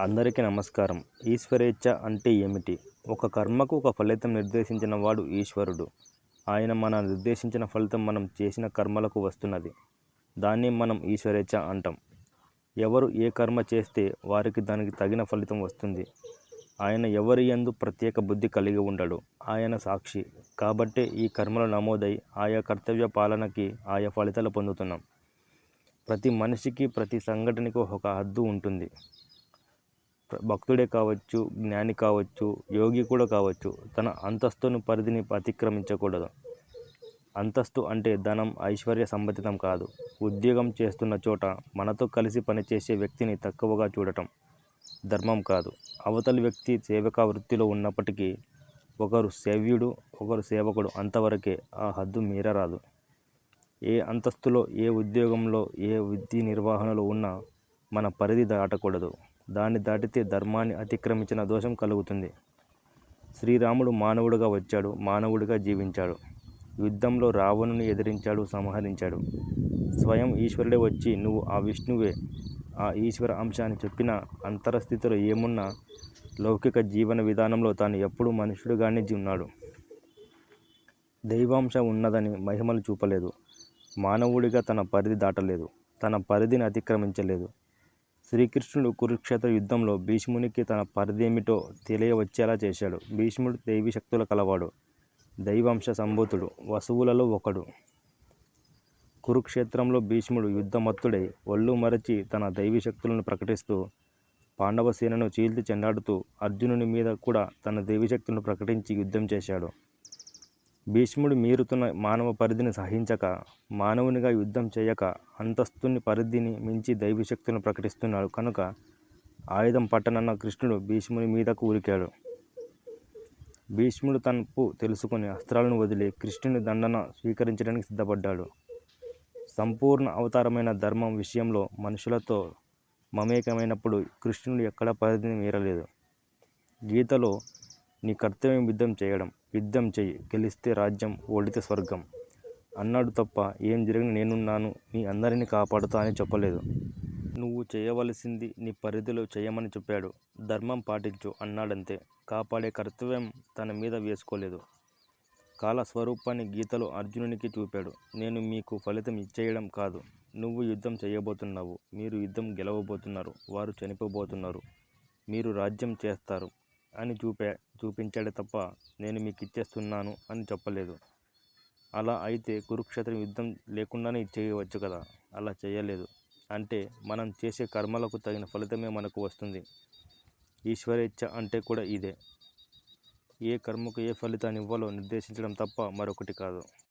అందరికీ నమస్కారం. ఈశ్వరేచ్ఛ అంటే ఏమిటి? ఒక కర్మకు ఒక ఫలితం నిర్దేశించిన వాడు ఈశ్వరుడు. ఆయన మన నిర్దేశించిన ఫలితం మనం చేసిన కర్మలకు వస్తున్నది. దాన్ని మనం ఈశ్వరేచ్ఛ అంటాం. ఎవరు ఏ కర్మ చేస్తే వారికి దానికి తగిన ఫలితం వస్తుంది. ఆయన ఎవరి ఎందు ప్రత్యేక బుద్ధి కలిగి ఉండడు. ఆయన సాక్షి. కాబట్టే ఈ కర్మలు నమోదై ఆయా కర్తవ్య పాలనకి ఆయా ఫలితాలు పొందుతున్నాం. ప్రతి మనిషికి ప్రతి సంఘటనకు ఒక హద్దు ఉంటుంది. భక్తుడే కావచ్చు జ్ఞాని కావచ్చు యోగి కూడా కావచ్చు తన అంతస్తును పరిధిని అతిక్రమించకూడదు. అంతస్తు అంటే ధనం ఐశ్వర్య సంబంధితం కాదు. ఉద్యోగం చేస్తున్న చోట మనతో కలిసి పనిచేసే వ్యక్తిని తక్కువగా చూడటం ధర్మం కాదు. అవతలి వ్యక్తి సేవకా వృత్తిలో ఉన్నప్పటికీ ఒకరు సేవ్యుడు ఒకరు సేవకుడు అంతవరకే ఆ హద్దు మీరరాదు. ఏ అంతస్తులో ఏ ఉద్యోగంలో ఏ విద్య నిర్వహణలో ఉన్నా మన పరిధి దాటకూడదు. దాన్ని దాటితే ధర్మాన్ని అతిక్రమించిన దోషం కలుగుతుంది. శ్రీరాముడు మానవుడిగా వచ్చాడు మానవుడిగా జీవించాడు. యుద్ధంలో రావణుని ఎదిరించాడు సంహరించాడు. స్వయం ఈశ్వరుడే వచ్చి నువ్వు ఆ విష్ణువే ఆ ఈశ్వర అంశాన్ని చెప్పిన అంతరస్థితిలో ఏమున్నా లౌకిక జీవన విధానంలో తాను ఎప్పుడూ మనుషుడుగానే ఉన్నాడు. దైవాంశ ఉన్నదని మహిమలు చూపలేదు. మానవుడిగా తన పరిధి దాటలేదు. తన పరిధిని అతిక్రమించలేదు. శ్రీకృష్ణుడు కురుక్షేత్ర యుద్ధంలో భీష్మునికి తన పరిధేమిటో తెలియవచ్చేలా చేశాడు. భీష్ముడు దైవీ శక్తుల కలవాడు దైవంశ సంభూతుడు వసువులలో ఒకడు. కురుక్షేత్రంలో భీష్ముడు యుద్ధమత్తుడై ఒళ్ళు మరచి తన దైవీ శక్తులను ప్రకటిస్తూ పాండవసేనను చీల్చి చెండాడుతూ అర్జునుని మీద కూడా తన దైవీ శక్తులను ప్రకటించి యుద్ధం చేశాడు. భీష్ముడు మీరుతున్న మానవ పరిధిని సహించక మానవునిగా యుద్ధం చేయక అంతస్తుని పరిధిని మించి దైవశక్తులను ప్రకటిస్తున్నాడు. కనుక ఆయుధం పట్టనన్న కృష్ణుడు భీష్ముని మీదకు ఉరికాడు. భీష్ముడు తనపు తెలుసుకుని అస్త్రాలను వదిలి కృష్ణుని దండన స్వీకరించడానికి సిద్ధపడ్డాడు. సంపూర్ణ అవతారమైన ధర్మం విషయంలో మనుషులతో మమేకమైనప్పుడు కృష్ణుడు ఎక్కడా పరిధిని మీరలేదు. గీతలో నీ కర్తవ్యం యుద్ధం చేయడం యుద్ధం చెయ్యి గెలిస్తే రాజ్యం ఓడితే స్వర్గం. అన్నాడు తప్ప ఏం జరిగిన నేనున్నాను నీ అందరినీ కాపాడుతా అని చెప్పలేదు. నువ్వు చేయవలసింది నీ పరిధిలో చేయమని చెప్పాడు. ధర్మం పాటించు అన్నాడంతే. కాపాడే కర్తవ్యం తన మీద వేసుకోలేదు. కాల స్వరూపాన్ని గీతలో అర్జునునికి చూపాడు. నేను మీకు ఫలితం ఇచ్చేయడం కాదు. నువ్వు యుద్ధం చేయబోతున్నావు. మీరు యుద్ధం గెలవబోతున్నారు. వారు చనిపోబోతున్నారు. మీరు రాజ్యం చేస్తారు. అని చూపే చూపించాడే తప్ప నేను మీకు ఇచ్చేస్తున్నాను అని చెప్పలేదు. అలా అయితే కురుక్షేత్రం యుద్ధం లేకుండానే చేయవచ్చు కదా? అలా చేయలేదు. అంటే మనం చేసే కర్మలకు తగిన ఫలితమే మనకు వస్తుంది. ఈశ్వరేచ్ఛ అంటే కూడా ఇదే. ఏ కర్మకు ఏ ఫలితాన్ని ఇవ్వాలో నిర్దేశించడం తప్ప మరొకటి కాదు.